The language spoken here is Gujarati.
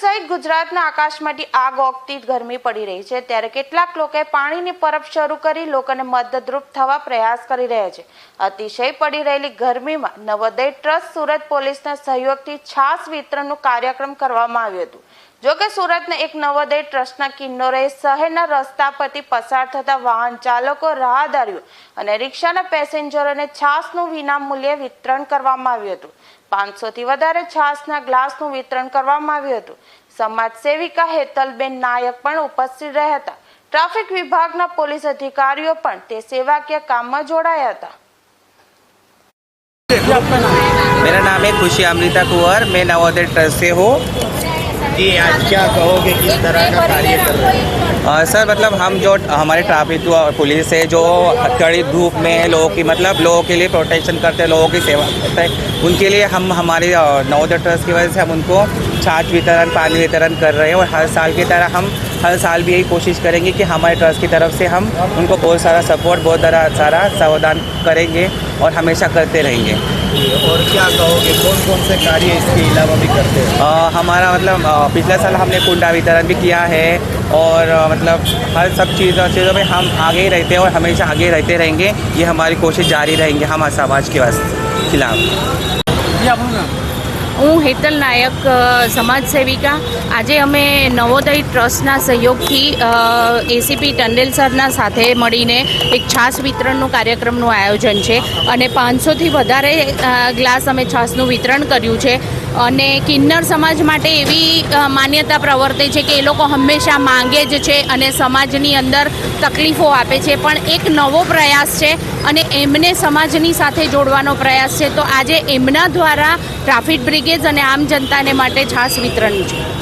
સહિત ગુજરાતના આકાશમાંથી આગ ઓગતી ગરમી પડી રહી છે. ત્યારે કેટલાક લોકોએ પાણીની પરબ શરૂ કરી લોકોને મદદરૂપ થવા પ્રયાસ કરી રહ્યા છે. અતિશય પડી રહેલી ગરમીમાં નવોદય ટ્રસ્ટ સુરત પોલીસના સહયોગથી છાસ વિતરણનું કાર્યક્રમ કરવામાં આવ્યું હતું. જો કે સુરતના એક નવોદય ટ્રસ્ટના કિન્નોરે શહેરના રસ્તા પરથી પસાર થતા વાહન ચાલકો રાહદારીઓ અને રિક્ષાના પેસેન્જરોને છાસનું વિનામૂલ્યે વિતરણ કરવામાં આવ્યું હતું પાંચસોથી વધારે છાસના ગ્લાસનું વિતરણ કરવામાં આવ્યું હતું સમાજ સેવિકા હેતલબેન નાયક પણ ઉપસ્થિત રહ્યા હતા ટ્રાફિક વિભાગના પોલીસ અધિકારીઓ પણ તે સેવાકીય કામમાં જોડાયા હતા मेरा नाम है खुशी अमृता कुंवर मैं नवोदय ट्रस्ट से हूँ जी, आज क्या कहोगे, किस तरह का कार्य कर रहे हैं? सर मतलब हम जो, हमारे ट्रैफ़िक पुलिस है, जो कड़ी धूप में लोगों की मतलब लोगों के लिए प्रोटेक्शन करते हैं, लोगों की सेवा करते हैं, उनके लिए हम, हमारे नवोदय ट्रस्ट की वजह से हम उनको छाछ वितरण, पानी वितरण कर रहे हैं और हर साल की तरह हम, हर साल भी यही कोशिश करेंगे कि हमारे ट्रस्ट की तरफ़ से हम उनको बहुत सारा सपोर्ट बहुत सारा सारा सावधान करेंगे और हमेशा करते रहेंगे। और क्या कहोगे? कौन कौन से कार्य इसके अलावा भी करते हैं? हमारा मतलब पिछला साल हमने कुंडा वितरण भी किया है और मतलब हर सब चीज़ों चीज़ों में हम आगे ही रहते हैं और हमेशा आगे रहते रहेंगे। ये हमारी कोशिश जारी रहेंगे हम समाज के वास्ते खिलाफ। હું હેતલ નાયક સમાજ સેવિકા આજે અમે નવોદય ટ્રસ્ટના સહયોગથી એસીપી ટંડેલ સરના સાથે મળીને એક છાશ વિતરણનું કાર્યક્રમનું આયોજન છે. અને પાંચસોથી વધારે ગ્લાસ અમે છાશનું વિતરણ કર્યું છે. અને કિન્નર સમાજ માટે એવી માન્યતા પ્રવર્તે છે કે એ લોકો હંમેશા માંગે જ છે અને સમાજની અંદર તકલીફો આપે છે. પણ એક નવો પ્રયાસ છે અને એમને સમાજની સાથે જોડવાનો પ્રયાસ છે. તો આજે એમના દ્વારા ટ્રાફિક બ્રિગેડ અને આમ જનતાને માટે છાસ વિતરણ છે.